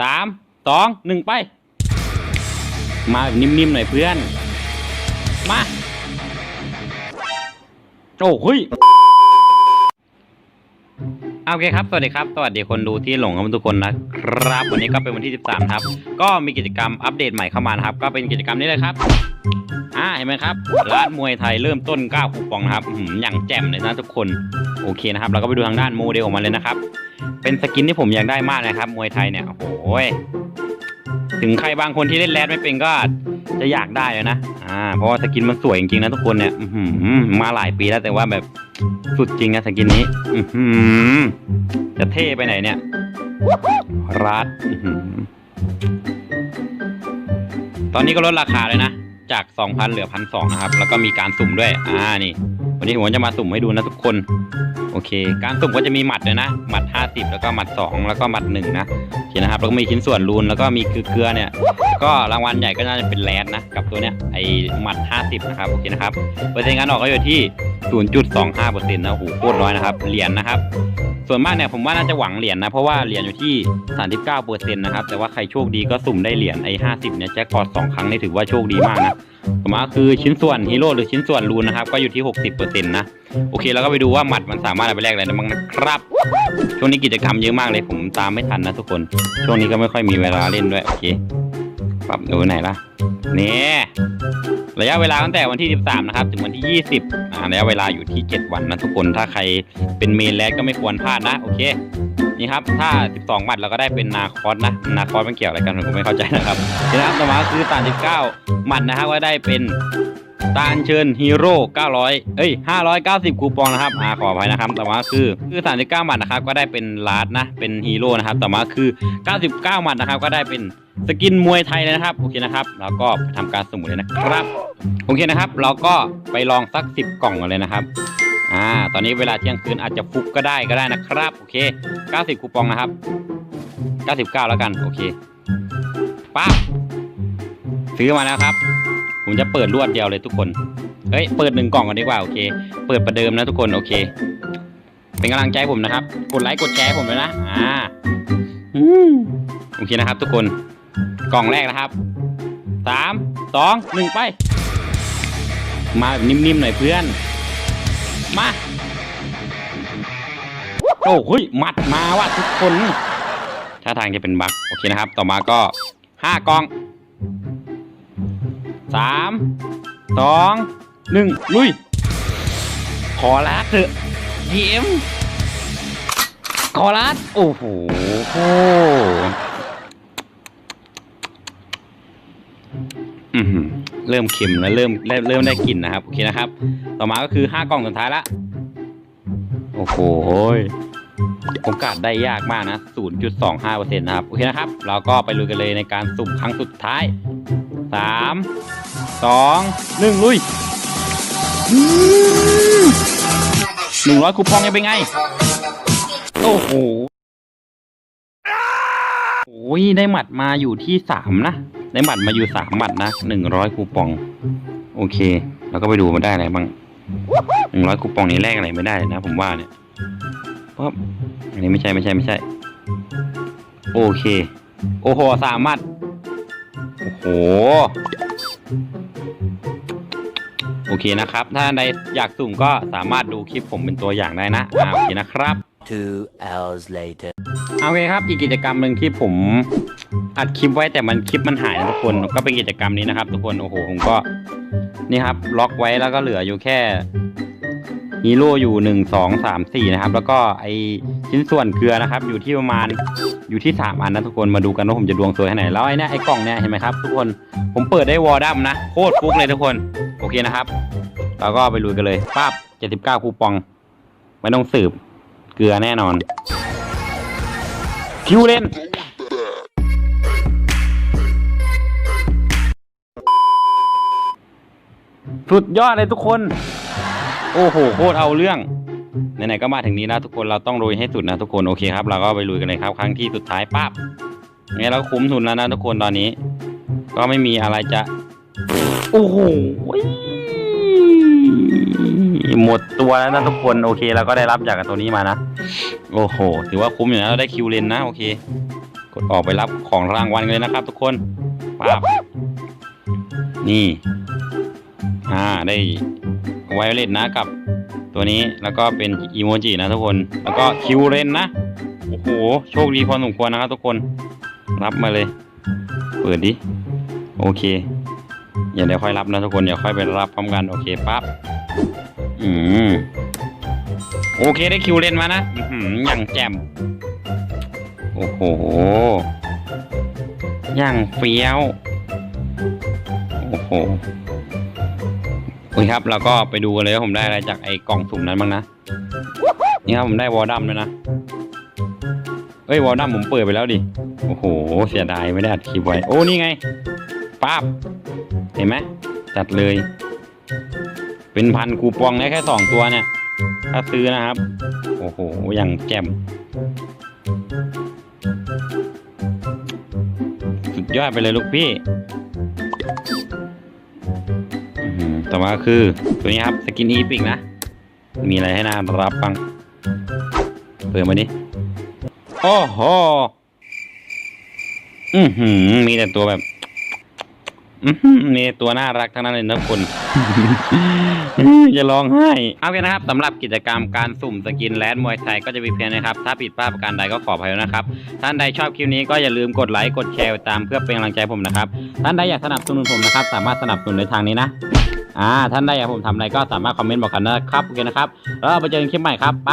สามสองหนึ่งไป มาแบบนิ่มๆหน่อยเพื่อน มา โอ้เฮ้ยโอเคครับ สวัสดีครับ สวัสดีคนดูที่หลงกันทุกคนนะครับ วันนี้ก็เป็นวันที่ 13 ครับ ก็มีกิจกรรมอัปเดตใหม่เข้ามานะครับ ก็เป็นกิจกรรมนี้เลยครับ เห็นไหมครับร้านมวยไทยเริ่มต้น9คูปองนะครับอื้อหือย่างแจ่มเลยนะทุกคนโอเคนะครับ เราก็ไปดูทางด้านโมเดลของมันเลยนะครับ เป็นสกินที่ผมอยากได้มากนะครับ มวยไทยเนี่ยโอ้โหยถึงใครบางคนที่เล่นแรดไม่เป็นก็จะอยากได้เลยนะอ่าเพราะว่าสกินมันสวยจริงๆนะทุกคนเนี่ยอืมาหลายปีแล้วแต่ว่าแบบสุดจริงนะสกินนี้อือหือจะเท่ไปไหนเนี่ยรัดตอนนี้ก็ลดราคาเลยนะ จาก 2,000 เหลือ1,200นะครับ แล้วก็มีการสุ่มด้วย อ่า นี่ วันนี้ผมจะมาสุ่มให้ดูนะทุกคน โอเค การสุ่มก็จะมีหมัดเลยนะ หมัด 50 แล้วก็หมัด 2 แล้วก็หมัด 1 นะโอเคนะครับ แล้วก็มีชิ้นส่วนรูน แล้วก็มีเกลือเนี่ย ก็รางวัลใหญ่ก็น่าจะเป็นแรดนะ กับตัวเนี้ย ไอหมัด 50 นะครับ โอเคนะครับ เปอร์เซ็นต์การออกก็อยู่ที่ 0.25%นะโอ้โหโคตรน้อยนะครับ เหรียญนะครับ ส่วนมากเนี่ยผมว่าน่าจะหวังเหรียญนะ เพราะว่าเหรียญอยู่ที่ 39%นะครับ แต่ว่าใครโชคดีก็สุ่มได้เหรียญไอ้50 เนี่ยแจ็คพอต2ครั้งนี่ถือว่าโชคดีมากนะต่อมาคือชิ้นส่วนฮีโร่หรือชิ้นส่วนรูนนะครับ ก็อยู่ที่ 60%นะ โอเคแล้วก็ไปดูว่าหมัดมันสามารถเอาไปแลกอะไรได้บ้างนะครับ ช่วงนี้กิจกรรมเยอะมากเลยผมตามไม่ทันนะทุกคน ช่วงนี้ก็ไม่ค่อยมีเวลาเล่นด้วย โอเค ปรับดูไหนล่ะ นี่ยระยะเวลาตั้งแต่วันที่ 13 นะครับ ถึงวันที่ 20อ่าระยะเวลาอยู่ที่ 7 วันนะทุกคนถ้าใครเป็นเมนแลดก็ไม่ควรพลาดนะ โอเค นี่ครับ ถ้า 12หมัดเราก็ได้เป็นนาคอสนะ นาคอสมันเกี่ยวอะไรกันผมก็ไม่เข้าใจนะครับทีนะครับต่อมาคือ 39หมัดนะครับก็ได้เป็นตาลเชิญฮีโร่ 900 เอ้ย 590 คูปองนะครับอาขออภัยนะครับต่อมาคือ คือ 39 หมัดนะครับ ก็ได้เป็นลาร์ดนะ เป็นฮีโร่นะครับต่อมาคือ 99 หมัดนะครับ ก็ได้เป็น สกินมวยไทยเลยนะครับโอเคนะครับแล้วก็ไปทำการสมุดเลยนะครับโอเคนะครับ เราก็ไปลองสัก10กล่องกันเลยนะครับอ่าตอนนี้เวลาเที่ยงคืนอาจจะฟุกก็ได้ก็ได้นะครับโอเค 90 คูปองนะครับ 99 แล้วกันโอเคป้าบซื้อมาแล้วครับ ผมจะเปิดรวดเดียวเลยทุกคนเฮ้ยเปิดหนึ่งกล่องก่อนดีกว่าโอเค เปิดประเดิมนะทุกคนโอเค เป็นกำลังใจให้ผมนะครับ กดไลค์กดแชร์ให้ผมเลยนะอ่าอืมโอเคนะครับทุกคน กล่องแรกนะครับสามสองหนึ่งไป มาแบบนิ่มๆหน่อยเพื่อน มา โอ้เฮ้ยมัดมาว่ะทุกคนท่าทางจะเป็นบั๊กโอเคนะครับ ต่อมาก็ห้ากล่องสามสองหนึ่งลุย ขอลาดเถอะเยี่ยมขอลาดโอ้โห เริ่มเค็มแล้วเริ่มเริ่มได้กลิ่นนะครับโอเคนะครับ ต่อมาก็คือห้ากล่องสุดท้ายละโอ้โหโอกาสได้ยากมากนะ 0.25%นะครับ โอเคนะครับ เราก็ไปลุยกันเลยในการสุ่มครั้งสุดท้ายสามสองหนึ่งลุยหนึ่งร้อยคูปองยังเป็นไง โอ้โห โอ้ย ได้หมัดมาอยู่ที่สามนะ ได้หมัดมาอยู่สามหมัดนะหนึ่งร้อยคูปอง โอเค แล้วก็ไปดูมาได้อะไรบ้างหนึ่งร้อยคูปองนี้แลกอะไรไม่ได้นะ ผมว่าเนี่ยปั๊บอันนี้ไม่ใช่ไม่ใช่ไม่ใช่ โอเค โอ้โหสามหมัดโอ้โหโอเคนะครับ ถ้าใดอยากสุ่มก็สามารถดูคลิปผมเป็นตัวอย่างได้นะอ่าโอเคนะครับ Two hours later. โอเคครับอีกกิจกรรมหนึ่งที่ผมอัดคลิปไว้แต่มันคลิปมันหายนะทุกคนก็เป็นกิจกรรมนี้นะครับ ทุกคนโอ้โหผมก็นี่ครับล็อกไว้แล้วก็เหลืออยู่แค่ฮีโร่อยู่หนึ่งสองสามสี่นะครับ แล้วก็ไอชิ้นส่วนเกลือนะครับ อยู่ที่ประมาณอยู่ที่สามอันนะทุกคนมาดูกันว่าผมจะดวงสวยแค่ไหนแล้วไอ้เนี่ยไอกล่องเนี่ยเห็นไหมครับ ทุกคนผมเปิดได้วอร์ดัมนะโคตรฟุกเลยทุกคนโอเคนะครับเราก็ไปลุยกันเลยปั๊บเจ็ดสิบเก้าคูปองไม่ต้องสืบ เกลือแน่นอน คิวเล่น สุดยอดเลยทุกคน โอ้โห โคตรเอาเรื่อง ไหนๆ ก็มาถึงนี้แล้วทุกคนเราต้องลุยให้สุดนะทุกคน โอเคครับ เราก็ไปลุยกันเลยครับ ครั้งที่สุดท้ายปั๊บงั้นเราคุ้มทุนแล้วนะทุกคนตอนนี้ ก็ไม่มีอะไรจะ โอ้โหหมดตัวแล้วนะทุกคนโอเคเราก็ได้รับจากตัวนี้มานะ โอ้โห ถือว่าคุ้มอยู่นะเราได้คิวเลนนะโอเค กดออกไปรับของรางวัลกันเลยนะครับ ทุกคนปั๊บนี่ อ่า ได้ไวโอเลตนะกับ ตัวนี้ แล้วก็เป็นอีโมจินะทุกคน แล้วก็คิวเรนนะ โอ้โห โชคดีพอสมควรนะครับทุกคน รับมาเลย เปิดดิ โอเค อย่าเดี๋ยวค่อยรับนะทุกคน เดี๋ยวค่อยไปรับพร้อมกัน โอเคปั๊บ อืม โอเคได้คิวเล่นมานะอือหืออย่างแจ่มโอ้โหอย่างเฟี้ยว โอ้โหโอเคครับแล้วก็ไปดูกันเลยว่าผมได้อะไรจากไอ้กล่องสุ่มนั้นบ้างนะ นี่ครับผมได้วอลดัมด้วยนะ เอ้ยวอลดัมผมเปิดไปแล้วดิ โอ้โห เสียดายไม่ได้อัดคลิปไว้ โอ้ นี่ไงป้าบ เห็นไหมจัดเลย เป็นพันคูปองได้แค่สองตัวเนี่ย ถ้าซื้อนะครับ โอ้โห อย่างแจ่ม สุดยอดไปเลยลูกพี่ต่อมาคือตัวนี้ครับ สกินอีพิกนะ มีอะไรให้น่ารับบ้าง เปิดมาดิ โอ้โห อือหือ มีแต่ตัวแบบ นี่ตัวน่ารักทั้งนั้นเลยนะคุณอย่าร้องไห้ เอาเป็นนะครับสำหรับกิจกรรมการสุ่มสกินแลนด์มวยไทยก็จะมีเพียงนะครับ ถ้าผิดพลาดประการใดก็ขออภัยนะครับ ท่านใดชอบคลิปนี้ก็อย่าลืมกดไลค์กดแชร์ตามเพื่อเป็นกำลังใจผมนะครับ ท่านใดอยากสนับสนุนผมนะครับ สามารถสนับสนุนในทางนี้นะอ่าท่านใดอยากให้ผมทำอะไรก็สามารถคอมเมนต์บอกกันนะครับโอเคนะครับ แล้วไปเจอกันคลิปใหม่ครับ ไป